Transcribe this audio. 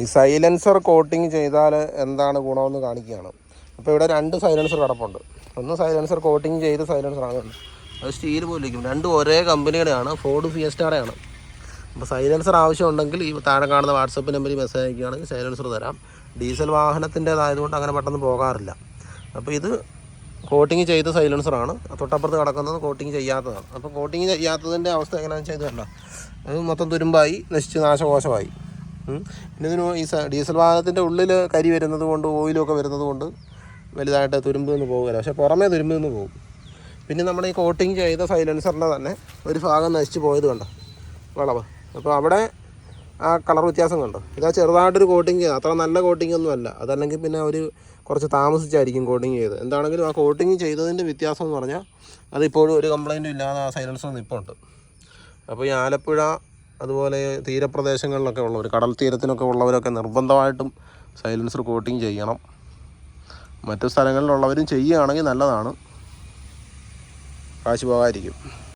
ഈ silencer coating ചെയ്താൽ എന്താണ് ഗുണമെന്ന് കാണിക്കുകയാണ്. അപ്പോൾ ഇവിടെ രണ്ട് സൈലൻസർ കിടപ്പുണ്ട്. ഒന്ന് സൈലൻസർ കോട്ടിങ് ചെയ്ത് സൈലൻസർ ആണ് അത് സ്റ്റീൽ പോലെ ഇരിക്കും. രണ്ടും ഒരേ കമ്പനിയുടെയാണ് ഫോർഡ് ഫിയസ്റ്റയുടെയാണ് അപ്പോൾ സൈലൻസർ ആവശ്യമുണ്ടെങ്കിൽ ഈ താഴെ കാണുന്ന വാട്സപ്പ് നമ്പറിൽ മെസ്സേജ് അയക്കുകയാണെങ്കിൽ സൈലൻസർ തരാം. ഡീസൽ വാഹനത്തിന്റേതായതുകൊണ്ട് അങ്ങനെ പെട്ടെന്ന് പോകാറില്ല. അപ്പോൾ ഇത് കോട്ടിങ് ചെയ്ത സൈലൻസർ ആണ്. തൊട്ടപ്പുറത്ത് കിടക്കുന്നത് കോട്ടിങ് ചെയ്യാത്തതാണ്. അപ്പോൾ കോട്ടിങ് ചെയ്യാത്തതിന്റെ അവസ്ഥ എങ്ങനെയാണെന്ന് വെച്ചാൽ ഇത് അത് മൊത്തം തുരുമ്പായി നശിച്ച് നാശകോശമായി. പിന്നെ ഇതിന് ഈ ഡീസൽ വാഹനത്തിന്റെ ഉള്ളിൽ കരി വരുന്നത് കൊണ്ട് ഓയിലൊക്കെ വരുന്നത് കൊണ്ട് വലുതായിട്ട് തുരുമ്പ് നിന്ന് പോകില്ല പക്ഷേ പുറമേ തുരുമ്പ് നിന്ന് പോകും. പിന്നെ നമ്മുടെ ഈ കോട്ടിങ് ചെയ്ത സൈലൻസറിന്റെ തന്നെ ഒരു ഭാഗം നശിച്ച് പോയത് കണ്ടോ? വളവ്. അപ്പോൾ അവിടെ ആ കളർ വ്യത്യാസം കണ്ടോ? ഇതാ ചെറുതായിട്ടൊരു കോട്ടിങ് ചെയ്ത് അത്ര നല്ല കോട്ടിംഗ് ഒന്നും അല്ല. അതല്ലെങ്കിൽ പിന്നെ ഒരു കുറച്ച് താമസിച്ചായിരിക്കും കോട്ടിങ് ചെയ്ത് എന്താണെങ്കിലും ആ കോട്ടിങ് ചെയ്തതിന്റെ വ്യത്യാസം എന്ന് പറഞ്ഞാൽ അതിപ്പോഴും ഒരു കംപ്ലൈന്റും ഇല്ലാതെ ആ സൈലൻസർ നിൽപ്പുണ്ട് അപ്പോൾ ഈ ആലപ്പുഴ അതുപോലെ തീരപ്രദേശങ്ങളിലൊക്കെ ഉള്ളവർ കടൽ തീരത്തിനൊക്കെ ഉള്ളവരൊക്കെ നിർബന്ധമായിട്ടും സൈലൻസർ കോട്ടിങ് ചെയ്യണം. മറ്റു സ്ഥലങ്ങളിലുള്ളവരും ചെയ്യുകയാണെങ്കിൽ നല്ലതാണ്. കാശ് പോകാതിരിക്കും.